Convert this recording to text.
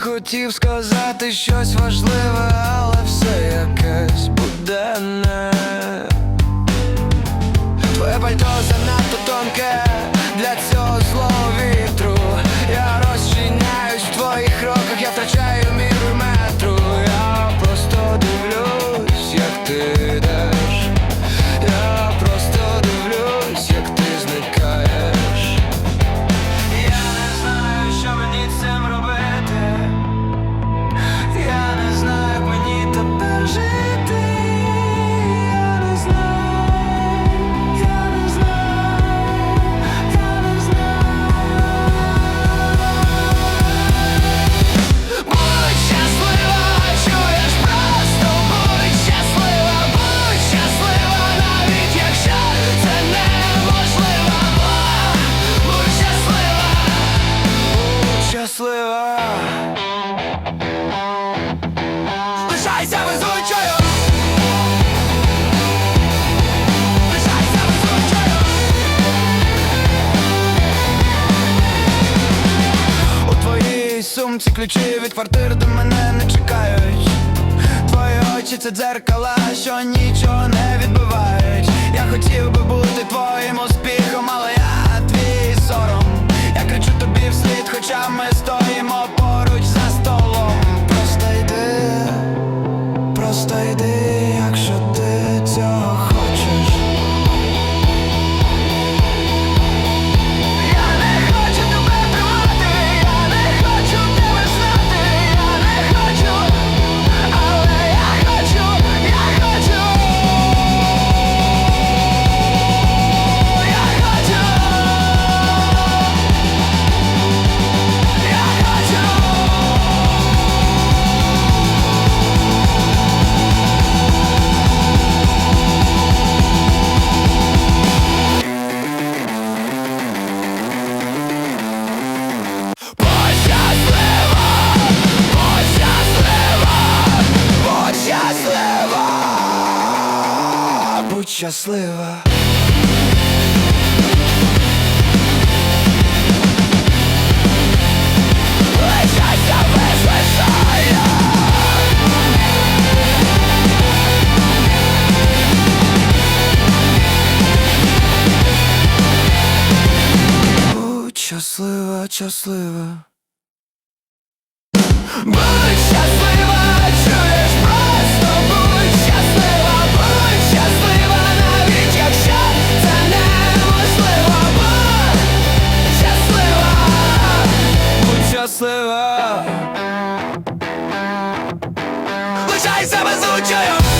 Хотів сказати щось важливе, але все якесь буденне Лишайся везучою У твоїй сумці ключі від квартир до мене не чекають. Твої очі це дзеркала, що нічого не відбивають Я хотів би бути твоїм останнім будь щаслива. Будь щаслива, щаслива. Будь щаслива, чуєш? щаслива. Лишайся безучою